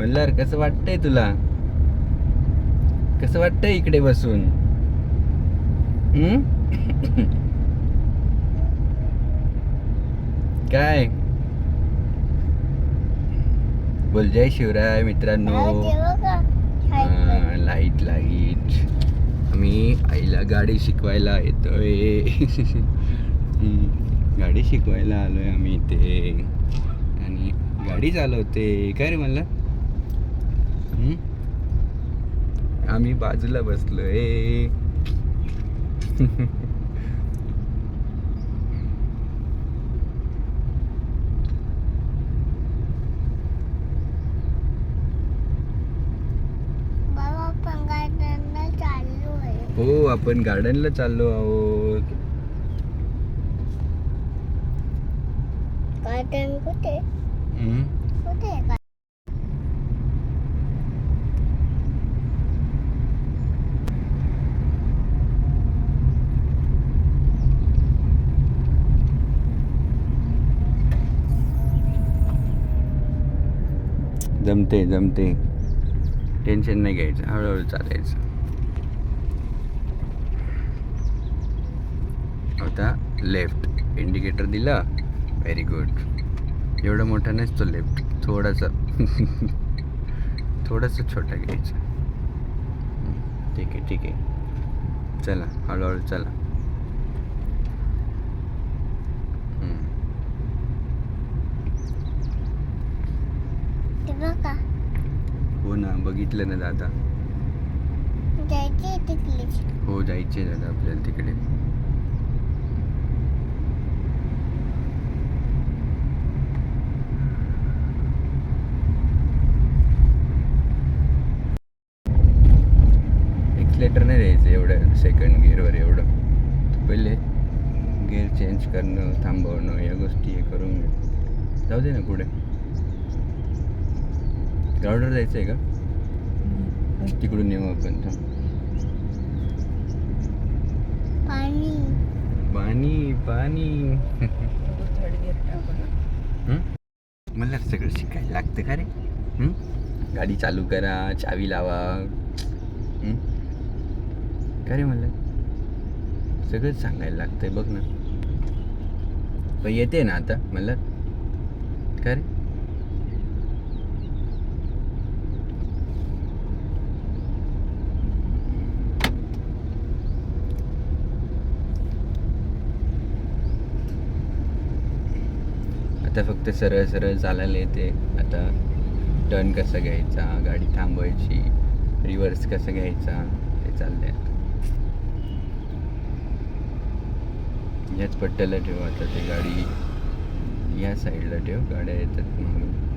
म्हणलं कसं वाटतंय तुला? कसं वाटतंय इकडे बसून? हम्म? काय? बोल जय शिवराय मित्रांनो. लाइट लाइट आम्ही आईला गाडी शिकवायला येतोय. गाडी शिकवायला आलोय आम्ही इथे. आणि गाडी चालवते. काय रे मला हम्म? आम्ही बाजूला चाललो आहे. हो आपण गार्डनला चाललो आहोत. गार्डन कुठे? हम्म? कुठे जमते जमते. टेन्शन नाही घ्यायचं हळूहळू चालायचं. आता लेफ्ट इंडिकेटर दिला. व्हेरी गुड एवढा मोठा नसतो लेफ्ट थोडासा. थोडासा छोटा घ्यायचा. ठीक आहे ठीक आहे. चला हळूहळू चला हम्म. बघा हो ना बघितलं ना दादा. जायची तिकलीच हो जायचे दादा आपल्याला तिकडे. एक्सलेटर नाही द्यायचं एवढं सेकंड गिअरवर एवढं. पहिले गिअर चेंज करणं थांबवणं या गोष्टी हे करून जाऊ दे ना पुढे. ग्राउंडवर जायचं आहे का? तिकडून येऊ आपण थांब. पाणी. पाणी पाणी. हं? मला सगळं शिकायला लागतं का रे? हं? गाडी चालू करा चावी लावा. हं? का रे मला सगळंच सांगायला लागतंय बघ ना. पण येते ना आता मला का रे? आता फक्त सरळ सरळ चालायला येते. आता टर्न कसा घ्यायचा गाडी थांबवायची रिव्हर्स कसं घ्यायचा ते चाललंय आता. याच पट्ट्याला ठेव आता ते गाडी. या साईडला ठेव गाड्या येतात म्हणून.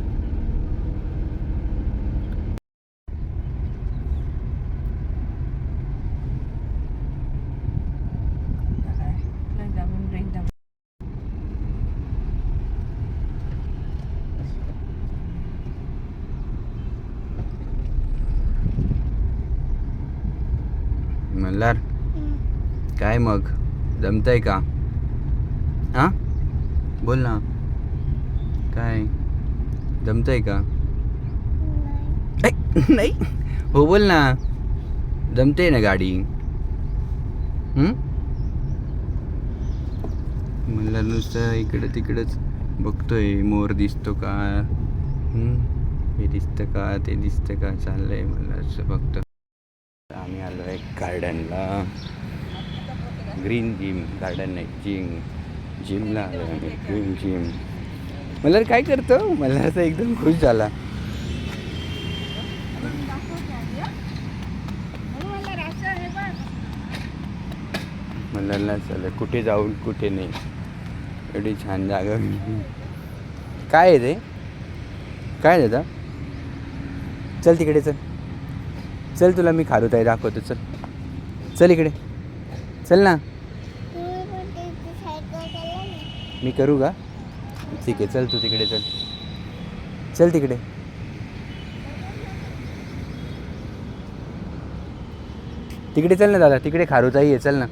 मल्हार काय मग? जमतंय का? हां? बोल ना. काय? जमतंय का? नाही. हो बोल ना. जमते ना गाडी? मला नुसतं इकडं तिकडंच बघतोय. मोर दिसतो का? हं? हे दिसतं का? ते दिसतं का? चाललंय मला असं बघतो आम्ही गार्डनला ग्रीन जिम गार्डन नाही जिम जिमला आलो आम्ही ग्रीन जिम मला काय करतो? मला असं एकदम खुश झाला. मला चाललं चालेल कुठे जाऊन कुठे नाही. एवढी छान जागा. काय आहे ते? काय दादा चल तिकडे चल. चल तुला मी खारुताई दाखवतो चल. चल इकडे. चल ना. मी करू का? ठीक आहे चल तू तिकडे चल. चल तिकडे. तिकडे चल ना दादा तिकडे खारुताई आहे चल ना.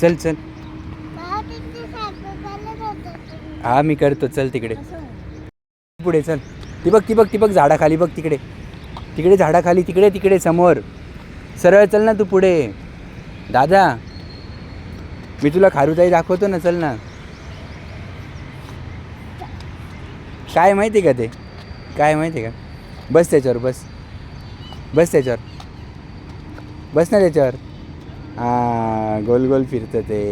चल चल. हा मी करतो चल तिकडे. पुढे चल. ती बघ ती बघ ती बघ झाडाखाली बघ तिकडे. तिकडे झाडाखाली तिकडे तिकडे समोर. सरळ चल ना तू पुढे. दादा मी तुला खारुताई दाखवतो ना चल ना. काय माहिती का ते? काय माहिती का? बस त्याच्यावर बस. बस त्याच्यावर. बस ना त्याच्यावर. हां गोल गोल फिरतं ते.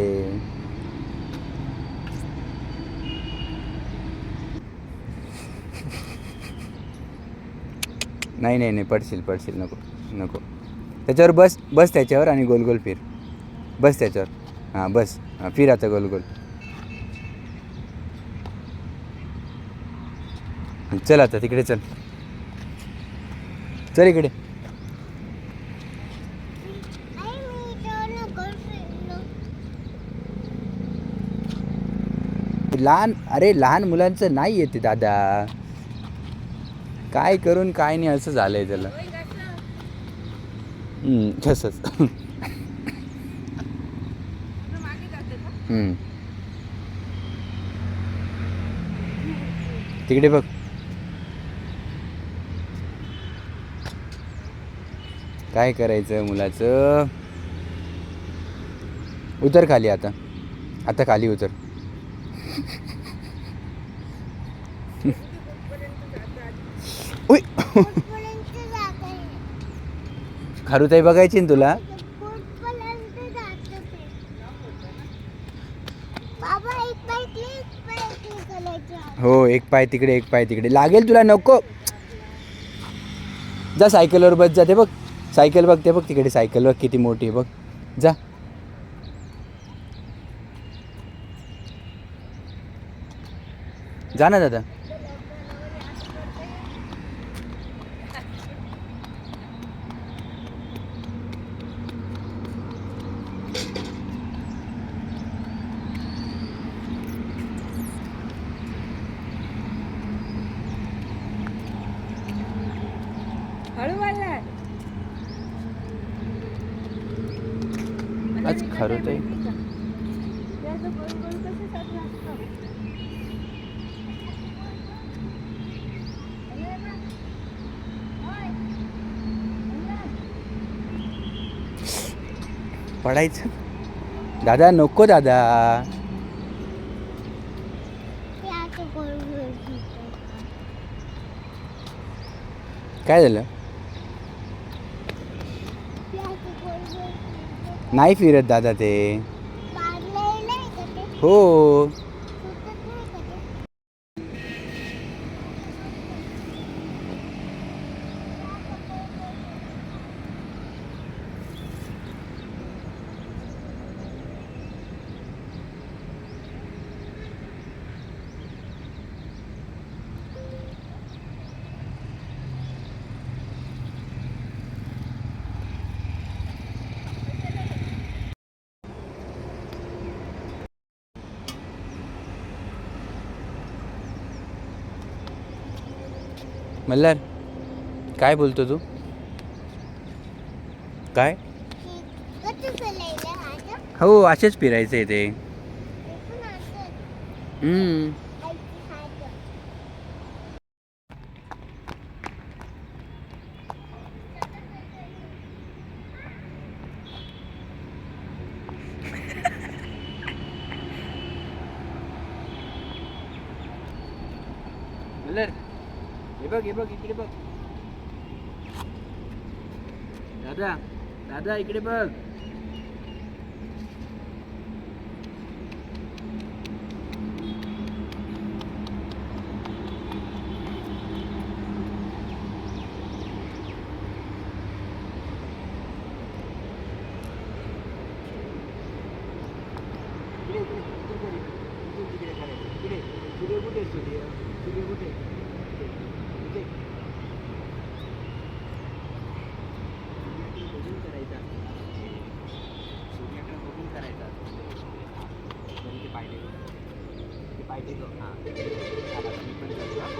नाही नाही नाही पडशील पडशील नको नको. त्याच्यावर बस बस त्याच्यावर आणि गोल गोल फिर. बस त्याच्यावर. हां बस. हां फिर आता गोल गोल. चल आता तिकडे चल. चल इकडे. लहान अरे लहान मुलांचं नाही येते दादा. काय करून काय नाही असं झालंय त्याला. हम्म, तसंच. तिकडे बघ. काय करायचं मुलाचं? उतर खाली आता. आता खाली उतर. खारुताई बघायची ना तुला? हो एक पाय तिकडे एक पाय तिकडे. लागेल तुला नको. जा सायकलवर बस जाते बघ. सायकल बघते बघ तिकडे सायकल बघ किती मोठी आहे बघ. जा. जा ना दादा. आज खारुताई पडायचं. दादा नको दादा. ते. काय झालं ते आता गोल गोल फिरतं. नाही फिरत दादा ते? हो सुटत नाही का ते? मल्हार काय बोलतो तू? काय? हे असेच फिरायचं आहे ते हे पण असंच. हम्म. आईची सायकल. मल्हार हे बघ हे बघ इकडे बघ दादा दादा इकडे बघ इकडे, इकडे, इकडे बघ, इकडे, इकडे करायचं. इकडे. सूर्य कुठे आहे, सूर्य? सूर्य कुठे आहे? इथे. इथे. सूर्याकडे बघून करायचा. सूर्याकडे बघून करायचा. बरं, इथे पाय टेकव. इथे पाय टेकव. हां. आता मी पण करतो, हां.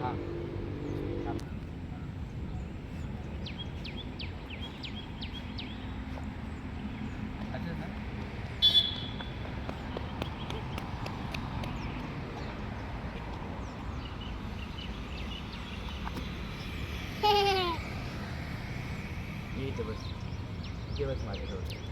हां. थांब. असं ना? इथे बस इथे बस माझ्याजवळ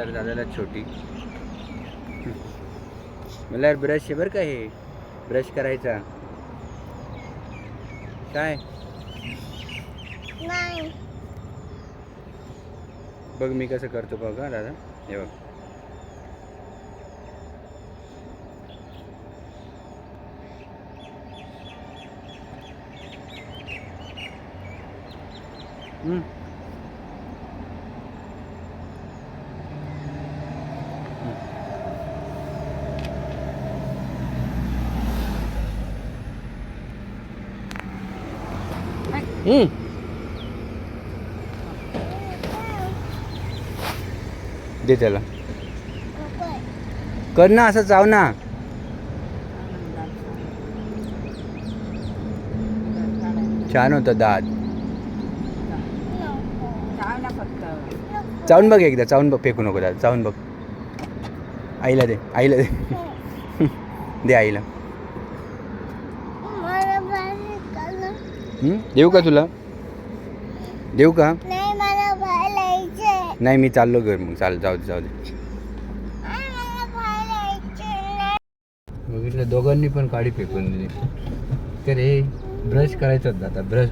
मल्हार दादाला छोटी। मल्हार ब्रश आहे बरं का हे? ब्रश करायचा. काय? नाही. बघ मी कसं करतो बघ हा दादा. हे बघ. हम्म. दे त्याला. कर ना असं चाव ना. छान होतं दात. चावून बघ एकदा चावून बघ फेकू नको दादा चावून बघ. आईला दे आईला दे. दे आईला मला बाहेर कळलं. हम्म? देऊ का तुला? देऊ का? नाही मी चाललो घर मग. चाल जाऊ दे जाऊ दे. बघितलं दोघांनी पण काडी फेकून दिली. तर हे ब्रश करायचं आता ब्रश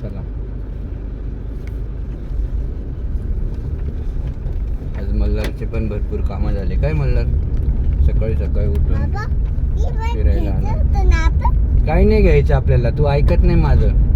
चला. आज मल्हारचे पण भरपूर कामं झाले. काय मल्हार? सकाळी सकाळी उठून. फिरायला काही नाही घ्यायचं आपल्याला. तू ऐकत नाही माझं.